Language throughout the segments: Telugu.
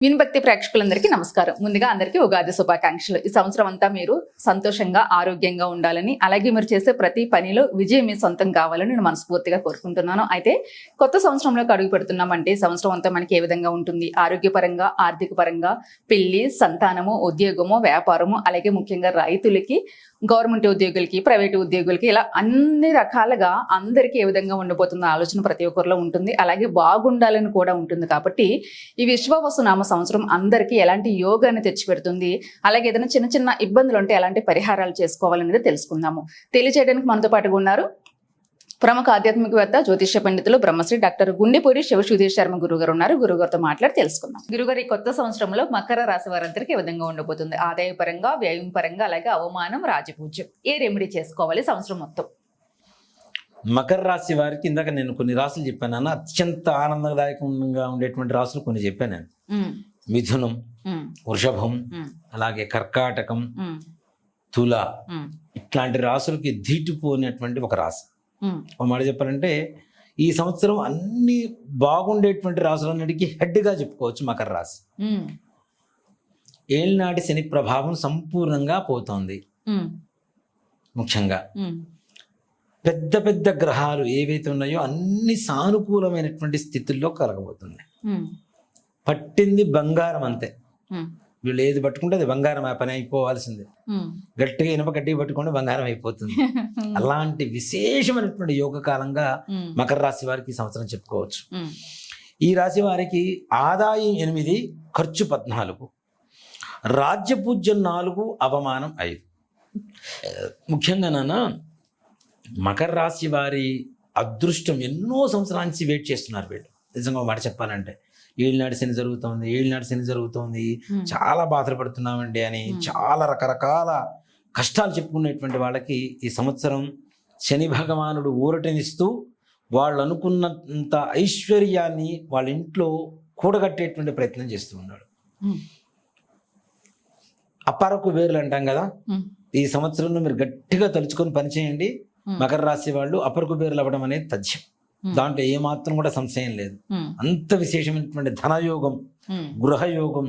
వినభక్తి ప్రేక్షకులందరికీ నమస్కారం. ముందుగా అందరికీ ఉగాది శుభాకాంక్షలు. ఈ సంవత్సరం అంతా మీరు సంతోషంగా ఆరోగ్యంగా ఉండాలని అలాగే మీరు చేసే ప్రతి పనిలో విజయం మీ సొంతం కావాలని నేను మనస్ఫూర్తిగా కోరుకుంటున్నాను. అయితే కొత్త సంవత్సరంలోకి అడుగు పెడుతున్నామంటే సంవత్సరం అంతా మనకి ఏ విధంగా ఉంటుంది? ఆరోగ్యపరంగా ఆర్థిక పరంగా పెళ్ళి సంతానము ఉద్యోగము వ్యాపారము అలాగే ముఖ్యంగా రైతులకి గవర్నమెంట్ ఉద్యోగులకి ప్రైవేట్ ఉద్యోగులకి ఇలా అన్ని రకాలుగా అందరికీ ఏ విధంగా ఉండబోతున్న ఆలోచన ప్రతి ఒక్కరిలో ఉంటుంది. అలాగే బాగుండాలని కూడా ఉంటుంది కాబట్టి ఈ విశ్వవసు నామ సంవత్సరం అందరికీ ఎలాంటి యోగాన్ని తెచ్చిపెడుతుంది అలాగే ఏదైనా చిన్న చిన్న ఇబ్బందులు ఉంటే ఎలాంటి పరిహారాలు చేసుకోవాలనేది తెలుసుకుందాము. తెలియజేయడానికి మనతో పాటుగా ఉన్నారు ప్రముఖ ఆధ్యాత్మికవేత్త జ్యోతిష పండితులు బ్రహ్మశ్రీ డాక్టర్ గుండెపూరి శివసుధీర్ శర్మ గురుగారు ఉన్నారు. గురుగారితో మాట్లాడి తెలుసుకుందాం. గురుగారు ఈ కొత్త సంవత్సరంలో మకర రాశి వారందరికీ విధంగా ఉండబోతుంది. ఆదాయ పరంగా వ్యయం పరంగా అలాగే అవమానం రాజపూజ్యం. ఏ రెమెడీ చేసుకోవాలి సంవత్సరం మొత్తం? మకర రాశి వారికి ఇందాక నేను కొన్ని రాసులు చెప్పాను అన్న అత్యంత ఆనందదాయకంగా ఉండేటువంటి రాసులు కొన్ని చెప్పాను నేను. మిథునం వృషభం అలాగే కర్కాటకం తుల ఇట్లాంటి రాసులకి ధీటుపోయినటువంటి ఒక రాశి. ఒక మాట చెప్పాలంటే ఈ సంవత్సరం అన్ని బాగుండేటువంటి రాసులన్నిటికీ హెడ్గా చెప్పుకోవచ్చు మకర రాశి. ఏళ్ళనాటి శని ప్రభావం సంపూర్ణంగా పోతోంది. ముఖ్యంగా. పెద్ద పెద్ద గ్రహాలు ఏవైతే ఉన్నాయో అన్ని సానుకూలమైనటువంటి స్థితుల్లో కలగబోతుంది ఉమ్, పట్టింది బంగారం అంతే. వీళ్ళు ఏది పట్టుకుంటే అది బంగారం ఆ పని అయిపోవాల్సిందే. గట్టిగా ఇనుప గట్టిగా పట్టుకుంటే బంగారం అయిపోతుంది. అలాంటి విశేషమైనటువంటి యోగ కాలంగా మకర రాశి వారికి సంవత్సరం చెప్పుకోవచ్చు. ఈ రాశి వారికి ఆదాయం ఎనిమిది ఖర్చు పద్నాలుగు రాజ్యపూజ్యం నాలుగు అవమానం ఐదు. ముఖ్యంగా నాన్న మకర రాశి వారి అదృష్టం ఎన్నో సంవత్సరాల నుంచి వెయిట్ చేస్తున్నారు వీళ్ళు. నిజంగా మాట చెప్పాలంటే. ఏళ్ళనాడు శని జరుగుతోంది ఏళ్ళనాడు శని జరుగుతోంది. చాలా బాధలు పడుతున్నామండి అని చాలా రకరకాల కష్టాలు చెప్పుకునేటువంటి వాళ్ళకి ఈ సంవత్సరం శని భగవానుడు ఊరటనిస్తూ వాళ్ళు అనుకున్నంత ఐశ్వర్యాన్ని వాళ్ళ ఇంట్లో కూడగట్టేటువంటి ప్రయత్నం చేస్తూ ఉన్నాడు ఉమ్, అపారకు వేర్లు అంటాం కదా ఈ సంవత్సరంలో మీరు గట్టిగా తలుచుకొని పనిచేయండి. మకర రాశి వాళ్ళు అపరకు బేర్లు అవ్వడం అనేది తథ్యం. దాంట్లో ఏ మాత్రం కూడా సంశయం లేదు. అంత విశేషమైనటువంటి ధనయోగం గృహయోగం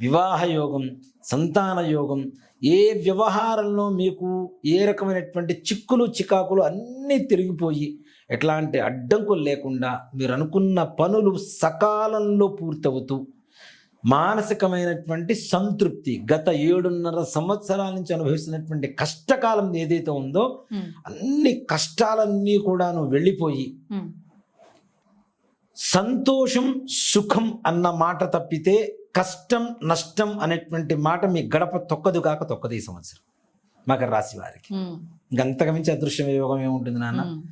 వివాహ యోగం సంతాన యోగం ఏ వ్యవహారంలో మీకు ఏ రకమైనటువంటి చిక్కులు చికాకులు అన్నీ తిరిగిపోయి ఎట్లాంటి అడ్డంకులు లేకుండా మీరు అనుకున్న పనులు సకాలంలో పూర్తవుతూ మానసికమైనటువంటి సంతృప్తి గత ఏడున్నర సంవత్సరాల నుంచి అనుభవిస్తున్నటువంటి కష్టకాలం ఏదైతే ఉందో అన్ని కష్టాలన్నీ కూడాను వెళ్ళిపోయి సంతోషం సుఖం అన్న మాట తప్పితే కష్టం నష్టం అనేటువంటి మాట మీ గడప తొక్కదు కాక తొక్కదు ఈ సంవత్సరం మకర రాశి వారికి. ఇంకంతకు మించి అదృశ్యం యోగం ఏముంటుంది నాన్న?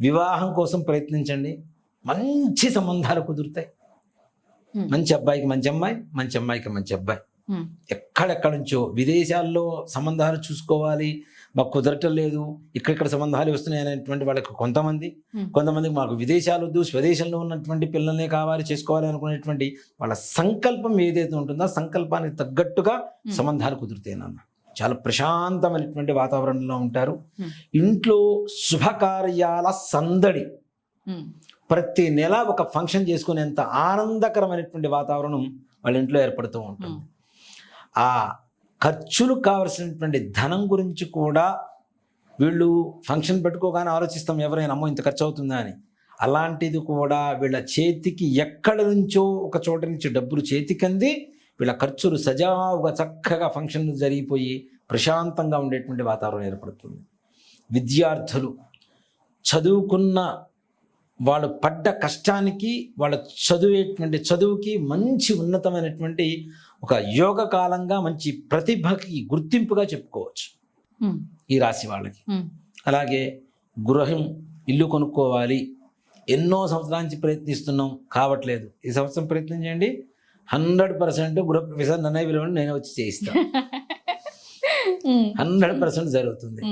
వివాహం కోసం ప్రయత్నించండి. మంచి సంబంధాలు కుదురుతాయి. మంచి అబ్బాయికి మంచి అమ్మాయి మంచి అమ్మాయికి మంచి అబ్బాయి. ఎక్కడెక్కడి నుంచో విదేశాల్లో సంబంధాలు చూసుకోవాలి మాకు కుదరటం లేదు ఇక్కడిక్కడ సంబంధాలు వస్తున్నాయి అనేటువంటి వాళ్ళకి కొంతమంది. కొంతమందికి మాకు విదేశాలు వద్దు స్వదేశంలో ఉన్నటువంటి పిల్లల్నే కావాలి చేసుకోవాలి అనుకునేటువంటి వాళ్ళ సంకల్పం ఏదైతే ఉంటుందో సంకల్పానికి తగ్గట్టుగా. సంబంధాలు కుదురుతాయి నాన్న. చాలా ప్రశాంతమైనటువంటి వాతావరణంలో ఉంటారు. ఇంట్లో శుభకార్యాల సందడి. ప్రతి నెల ఒక ఫంక్షన్ చేసుకునేంత ఆనందకరమైనటువంటి వాతావరణం వాళ్ళ ఇంట్లో ఏర్పడుతూ ఉంటుంది. ఆ ఖర్చులు కావలసినటువంటి ధనం గురించి కూడా వీళ్ళు ఫంక్షన్ పెట్టుకోగానే ఆలోచిస్తాం ఎవరైనా అమ్మో ఇంత ఖర్చు అవుతుందా అని. అలాంటిది కూడా వీళ్ళ చేతికి ఎక్కడ నుంచో ఒక చోట నుంచి డబ్బులు చేతికంది వీళ్ళ ఖర్చులు సజావుగా చక్కగా ఫంక్షన్లు జరిగిపోయి ప్రశాంతంగా ఉండేటువంటి వాతావరణం ఏర్పడుతుంది. విద్యార్థులు చదువుకున్న వాళ్ళు పడ్డ కష్టానికి వాళ్ళ చదివేటువంటి చదువుకి మంచి ఉన్నతమైనటువంటి ఒక యోగ కాలంగా మంచి ప్రతిభకి గుర్తింపుగా చెప్పుకోవచ్చు. ఈ రాశి వాళ్ళకి. అలాగే గృహం ఇల్లు కొనుక్కోవాలి. ఎన్నో సంవత్సరాల నుంచి ప్రయత్నిస్తున్నాం కావట్లేదు. ఈ సంవత్సరం ప్రయత్నం చేయండి. హండ్రెడ్ పర్సెంట్ గృహ ప్రవేశం నన్నయ్య విలువను నేను వచ్చి చేయిస్తాను హండ్రెడ్ పర్సెంట్ జరుగుతుంది.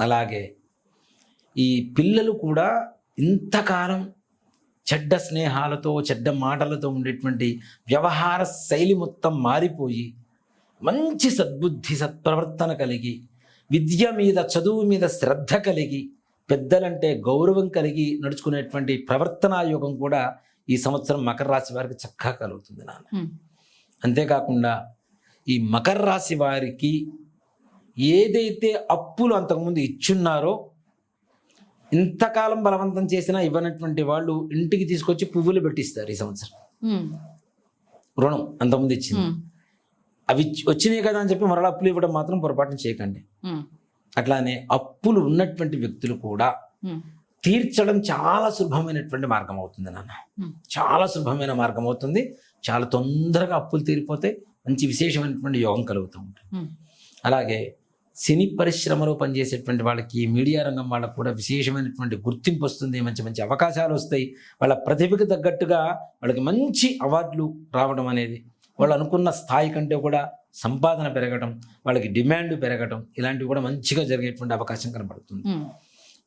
అలాగే ఈ పిల్లలు కూడా ఇంతకాలం చెడ్డ స్నేహాలతో చెడ్డ మాటలతో ఉండేటువంటి వ్యవహార శైలి మొత్తం మారిపోయి మంచి సద్బుద్ధి సత్ప్రవర్తన కలిగి విద్య మీద చదువు మీద శ్రద్ధ కలిగి పెద్దలంటే గౌరవం కలిగి నడుచుకునేటువంటి ప్రవర్తనా యోగం కూడా ఈ సంవత్సరం మకర రాశి వారికి చక్కగా కలుగుతుంది నాన్న. అంతేకాకుండా ఈ మకర రాశి వారికి ఏదైతే అప్పులు అంతకుముందు ఇచ్చున్నారో ఇంతకాలం బలవంతం చేసినా ఇవ్వనటువంటి వాళ్ళు ఇంటికి తీసుకొచ్చి పువ్వులు పెట్టిస్తారు ఈ సంవత్సరం. రుణం అంతకుముందు ఇచ్చింది. అవి వచ్చినాయి కదా అని చెప్పి మరలా అప్పులు ఇవ్వడం మాత్రం పొరపాటున చేయకండి. అట్లానే అప్పులు ఉన్నటువంటి వ్యక్తులు కూడా తీర్చడం చాలా సులభమైనటువంటి మార్గం అవుతుంది నాన్న. చాలా సులభమైన మార్గం అవుతుంది. చాలా తొందరగా అప్పులు తీరిపోతే మంచి విశేషమైనటువంటి యోగం కలుగుతూ ఉంటుంది. అలాగే సినీ పరిశ్రమలో పనిచేసేటువంటి వాళ్ళకి మీడియా రంగం వాళ్ళకి కూడా విశేషమైనటువంటి గుర్తింపు వస్తుంది మంచి మంచి అవకాశాలు వస్తాయి. వాళ్ళ ప్రతిభకు తగ్గట్టుగా వాళ్ళకి మంచి అవార్డులు రావడం అనేది వాళ్ళు అనుకున్న స్థాయి కంటే కూడా సంపాదన పెరగడం వాళ్ళకి డిమాండ్ పెరగడం ఇలాంటివి కూడా మంచిగా జరిగేటువంటి అవకాశం కనబడుతుంది.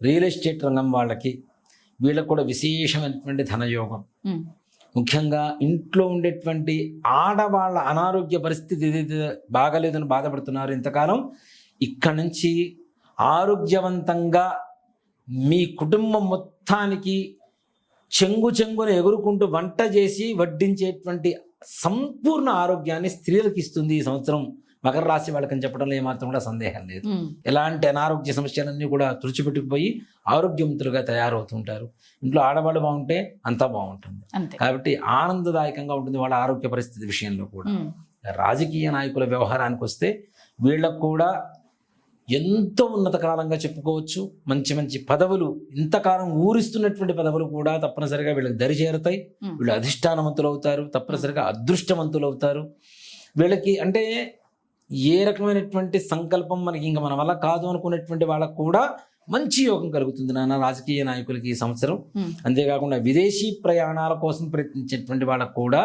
రియల్ ఎస్టేట్ రంగం వాళ్ళకి వీళ్ళకు కూడా విశేషమైనటువంటి ధనయోగం. ముఖ్యంగా ఇంట్లో ఉండేటువంటి ఆడవాళ్ళ అనారోగ్య పరిస్థితి ఏదైతే బాగలేదని బాధపడుతున్నారు ఇంతకాలం ఇక్కడ నుంచి ఆరోగ్యవంతంగా మీ కుటుంబం మొత్తానికి చెంగు చెంగున ఎగురుకుంటూ వంట చేసి వడ్డించేటువంటి సంపూర్ణ ఆరోగ్యాన్ని స్త్రీలకు ఇస్తుంది ఈ సంవత్సరం మకర రాశి వాళ్ళకని చెప్పడంలో ఏమాత్రం కూడా సందేహం లేదు. ఎలాంటి అనారోగ్య సమస్యలన్నీ కూడా తుడిచిపెట్టుకుపోయి ఆరోగ్యవంతులుగా తయారవుతుంటారు. ఇంట్లో ఆడవాళ్ళు బాగుంటే అంతా బాగుంటుంది. కాబట్టి ఆనందదాయకంగా ఉంటుంది వాళ్ళ ఆరోగ్య పరిస్థితి విషయంలో కూడా. రాజకీయ నాయకుల వ్యవహారానికి వస్తే వీళ్ళకు కూడా ఎంతో ఉన్నత కాలంగా చెప్పుకోవచ్చు. మంచి మంచి పదవులు ఇంతకాలం ఊరిస్తున్నటువంటి పదవులు కూడా తప్పనిసరిగా వీళ్ళకి దరి చేరుతాయి. వీళ్ళు అధిష్టానవంతులు అవుతారు తప్పనిసరిగా అదృష్టవంతులు అవుతారు వీళ్ళకి అంటే ఏ రకమైనటువంటి సంకల్పం మనకి ఇంకా మన వల్ల కాదు అనుకునేటువంటి వాళ్ళకు కూడా మంచి యోగం కలుగుతుంది నాన్న రాజకీయ నాయకులకి ఈ సంవత్సరం. అంతేకాకుండా విదేశీ ప్రయాణాల కోసం ప్రయత్నించేటువంటి వాళ్ళకు కూడా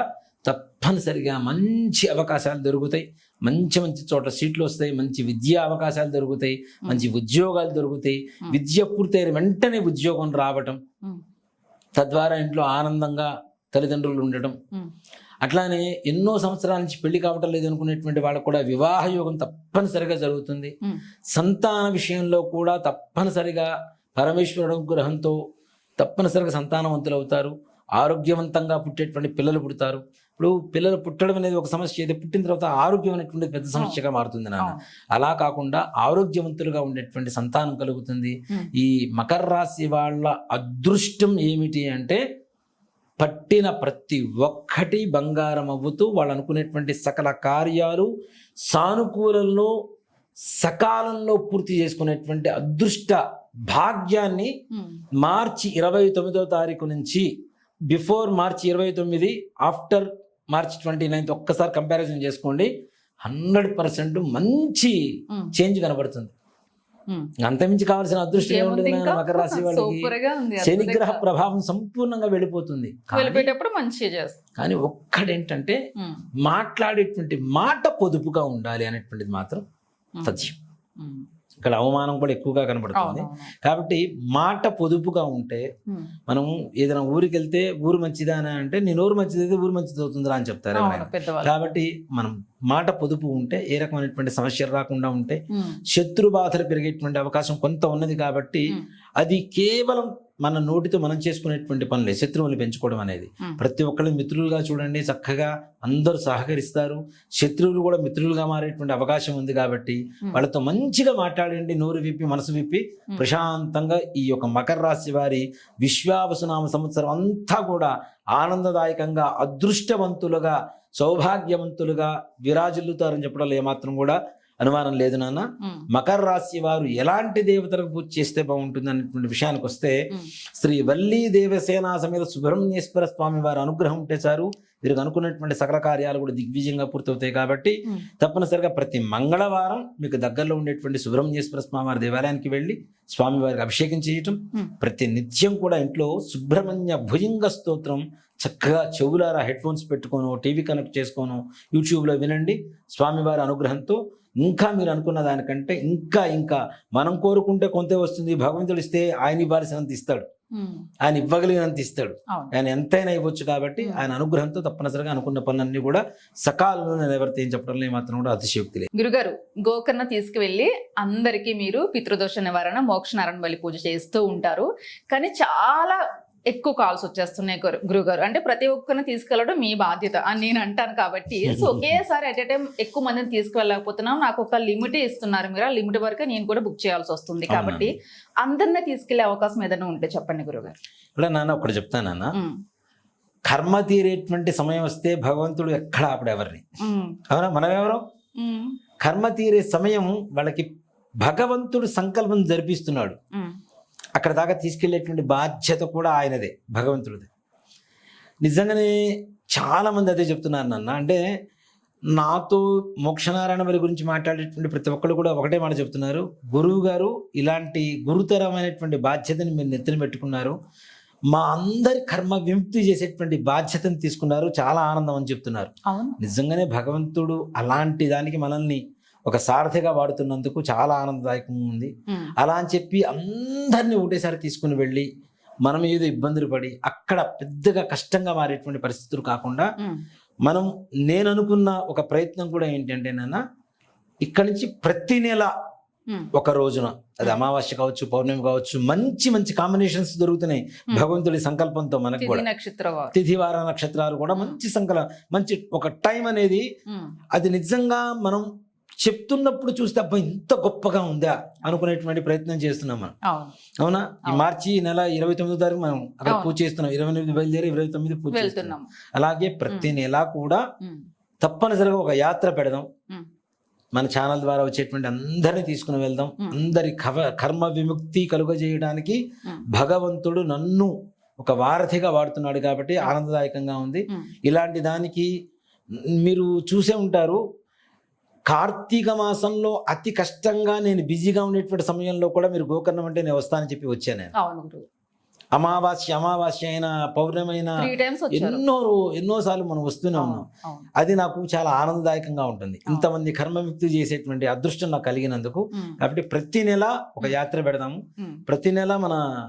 తప్పనిసరిగా మంచి అవకాశాలు దొరుకుతాయి. మంచి మంచి చోట్ల సీట్లు వస్తాయి మంచి విద్యా అవకాశాలు దొరుకుతాయి మంచి ఉద్యోగాలు దొరుకుతాయి. విద్య పూర్తయిన వెంటనే ఉద్యోగం రావటం తద్వారా ఇంట్లో ఆనందంగా తల్లిదండ్రులు ఉండటం. అట్లానే ఎన్నో సంవత్సరాల నుంచి పెళ్ళి కావటం లేదు అనుకునేటువంటి వాళ్ళకు కూడా వివాహ యోగం తప్పనిసరిగా జరుగుతుంది. సంతాన విషయంలో కూడా తప్పనిసరిగా పరమేశ్వరుడు అనుగ్రహంతో తప్పనిసరిగా సంతానవంతులు అవుతారు. ఆరోగ్యవంతంగా పుట్టేటువంటి పిల్లలు పుడతారు. ఇప్పుడు పిల్లలు పుట్టడం అనేది ఒక సమస్య. అయితే పుట్టిన తర్వాత ఆరోగ్యం అనేటువంటి పెద్ద సమస్యగా మారుతుంది నాన్న. అలా కాకుండా ఆరోగ్యవంతులుగా ఉండేటువంటి సంతానం కలుగుతుంది. ఈ మకర రాశి వాళ్ళ అదృష్టం ఏమిటి అంటే పట్టిన ప్రతి ఒక్కటి బంగారం అవ్వుతూ వాళ్ళు అనుకునేటువంటి సకల కార్యాలు సానుకూలంలో సకాలంలో పూర్తి చేసుకునేటువంటి అదృష్ట భాగ్యాన్ని మార్చి ఇరవై తొమ్మిదో తారీఖు నుంచి బిఫోర్ మార్చి ఇరవై తొమ్మిది ఆఫ్టర్ మార్చ్ ట్వంటీ నైన్త్ ఒక్కసారి కంపారిజన్ చేసుకోండి. హండ్రెడ్ పర్సెంట్ మంచి చేంజ్ కనబడుతుంది. అంతమించి కావాల్సిన అదృష్టం ఏముంటుంది? మకర రాశి వాళ్ళకి శనిగ్రహ. ప్రభావం సంపూర్ణంగా వెళ్ళిపోతుంది. కానీ- ఒక్కడేంటంటే మాట్లాడేటువంటి మాట పొదుపుగా ఉండాలి అనేటువంటిది మాత్రం సత్యం. ఇక్కడ అవమానం కూడా ఎక్కువగా కనబడుతుంది. కాబట్టి మాట పొదుపుగా ఉంటే మనం ఏదైనా ఊరికి వెళ్తే ఊరు మంచిదా అని అంటే నేను ఊరు మంచిది అయితే ఊరు మంచిది అవుతుందిరా అని చెప్తారు కాబట్టి మనం మాట పొదుపు ఉంటే ఏ రకమైనటువంటి సమస్యలు రాకుండా ఉంటే శత్రు బాధలు పెరిగేటువంటి అవకాశం కొంత ఉన్నది కాబట్టి అది కేవలం మన నోటితో మనం చేసుకునేటువంటి పనులే శత్రువులు పెంచుకోవడం అనేది. ప్రతి ఒక్కళ్ళు మిత్రులుగా చూడండి చక్కగా అందరూ సహకరిస్తారు శత్రువులు కూడా మిత్రులుగా మారేటువంటి అవకాశం ఉంది కాబట్టి. వాళ్ళతో మంచిగా మాట్లాడండి నోరు విప్పి మనసు విప్పి. ప్రశాంతంగా ఈ యొక్క మకర రాశి వారి విశ్వావసునామ సంవత్సరం అంతా కూడా ఆనందదాయకంగా అదృష్టవంతులుగా సౌభాగ్యవంతులుగా విరాజిల్లుతారని చెప్పడంలో ఏమాత్రం కూడా అనుమానం లేదు నాన్న మకర రాశి వారు ఎలాంటి దేవతలకు పూజ చేస్తే బాగుంటుంది అనేటువంటి విషయానికి వస్తే. శ్రీ వల్లీ దేవసేన సమేత సుబ్రహ్మణ్యేశ్వర స్వామి వారి అనుగ్రహం ఉంటే చాలు వీరికి అనుకున్నటువంటి సకల కార్యాలు కూడా దిగ్విజయంగా పూర్తవుతాయి కాబట్టి. తప్పనిసరిగా ప్రతి మంగళవారం మీకు దగ్గరలో ఉండేటువంటి సుబ్రహ్మణ్యేశ్వర స్వామి వారి దేవాలయానికి వెళ్ళి స్వామివారికి అభిషేకం చేయటం. ప్రతి నిత్యం కూడా ఇంట్లో సుబ్రహ్మణ్య భుజంగ స్తోత్రం చక్కగా చెవులారా హెడ్ ఫోన్స్ పెట్టుకోను టీవీ కనెక్ట్ చేసుకోను యూట్యూబ్లో వినండి స్వామివారి అనుగ్రహంతో ఇంకా మీరు అనుకున్న దానికంటే ఇంకా ఇంకా మనం కోరుకుంటే కొంతే వస్తుంది. భగవంతుడు ఇస్తే ఆయన ఇవ్వాల్సినంత ఇస్తాడు. ఆయన ఇవ్వగలిగినంత ఇస్తాడు. ఆయన ఎంతైనా ఇవ్వచ్చు కాబట్టి. ఆయన అనుగ్రహంతో తప్పనిసరిగా అనుకున్న పనులన్నీ కూడా సకాలంలో నెరవేర్తే చెప్పడంలో మాత్రం కూడా అతిశయోక్తి లేదు. గురుగారు గోకర్ణ తీసుకువెళ్ళి అందరికీ మీరు పితృదోష నివారణ మోక్ష నారాయణ బలి పూజ చేస్తూ ఉంటారు. కానీ చాలా ఎక్కువ కాల్స్ వచ్చేస్తున్నాయి గురు- గురుగారు. అంటే ప్రతి ఒక్కరిని తీసుకెళ్ళడం మీ బాధ్యత అని నేను అంటాను కాబట్టి. సో ఒకేసారి అట్ ఎ టైం ఎక్కువ మందిని తీసుకువెళ్ళకపోతున్నాం నాకు ఒక లిమిట్ ఇస్తున్నారు మీరు. ఆ లిమిట్ వరకు నేను కూడా బుక్ చేయాల్సి వస్తుంది కాబట్టి అందరినీ తీసుకెళ్ళే అవకాశం ఏదైనా ఉంటే చెప్పండి గురుగారు. ఇప్పుడు నాన్న ఒకటి చెప్తాను నాన్న. కర్మ తీరేటువంటి సమయం వస్తే భగవంతుడు ఎక్కడ ఆపడు ఎవరిని? ఉమ్, అవునా? మనం ఎవరు కర్మ తీరే సమయం వాళ్ళకి భగవంతుడు సంకల్పం జరిపిస్తున్నాడు. అక్కడ దాకా తీసుకెళ్ళేటువంటి బాధ్యత కూడా ఆయనదే భగవంతుడిది. నిజంగానే చాలా మంది అదే చెప్తున్నారు నాన్న. అంటే నాతో మోక్షనారాయణ వారి గురించి మాట్లాడేటువంటి ప్రతి ఒక్కరు కూడా ఒకటే మాట చెప్తున్నారు. గురువు గారు ఇలాంటి గురుతరమైనటువంటి బాధ్యతని మీరు నెత్తిన పెట్టుకున్నారు. మా అందరి కర్మ విముక్తి చేసేటువంటి బాధ్యతను తీసుకున్నారు. చాలా ఆనందం అని చెప్తున్నారు. నిజంగానే భగవంతుడు అలాంటి దానికి మనల్ని ఒక సారథిగా వాడుతున్నందుకు చాలా ఆనందదాయకంగా ఉంది. అలా అని చెప్పి అందరినీ ఒకటేసారి తీసుకుని వెళ్ళి మనం ఏదో ఇబ్బందులు పడి అక్కడ పెద్దగా కష్టంగా మారేటువంటి పరిస్థితులు కాకుండా మనం నేను అనుకున్న ఒక ప్రయత్నం కూడా ఏంటంటే నాన్న ఇక్కడి నుంచి ప్రతి నెల ఒక రోజున అది అమావాస్య కావచ్చు పౌర్ణమి కావచ్చు మంచి మంచి కాంబినేషన్స్ దొరుకుతున్నాయి భగవంతుడి సంకల్పంతో మనకు కూడా. నక్షత్ర వారు తిథి వార నక్షత్రాలు కూడా మంచి సంకల మంచి ఒక టైం అనేది అది నిజంగా మనం చెప్తున్నప్పుడు చూస్తే అబ్బా ఇంత గొప్పగా ఉందా అనుకునేటువంటి ప్రయత్నం చేస్తున్నాం మనం. అవును. మార్చి నెల ఇరవై తొమ్మిదో తారీఖు మనం అక్కడ. పూజ చేస్తున్నాం. ఇరవై ఎనిమిది బయలుదేరి ఇరవై తొమ్మిది పూజ చేస్తున్నాం. అలాగే ప్రతి నెల కూడా తప్పనిసరిగా ఒక యాత్ర పెడదాం. మన ఛానల్ ద్వారా వచ్చేటువంటి అందరినీ తీసుకుని వెళ్దాం. అందరి కవ కర్మ విముక్తి కలుగజేయడానికి భగవంతుడు నన్ను ఒక వారధిగా వాడుతున్నాడు కాబట్టి ఆనందదాయకంగా ఉంది. ఇలాంటి దానికి మీరు చూసే ఉంటారు. కార్తీక మాసంలో అతి కష్టంగా నేను బిజీగా ఉండేటువంటి సమయంలో కూడా మీరు గోకర్ణం అంటే నేను వస్తానని చెప్పి వచ్చాను నేను. అమావాస్య అమావాస్య అయినా పౌర్ణమి అయినా త్రీ టైమ్స్ వచ్చారు. ఎన్నో ఎన్నో సార్లు మనం వస్తూనే ఉన్నాం. అది నాకు చాలా ఆనందదాయకంగా ఉంటుంది. ఇంతమంది కర్మముక్తి చేసేటువంటి అదృష్టం నాకు కలిగినందుకు. కాబట్టి ప్రతి నెల ఒక యాత్ర పెడదాము. ప్రతి నెల మన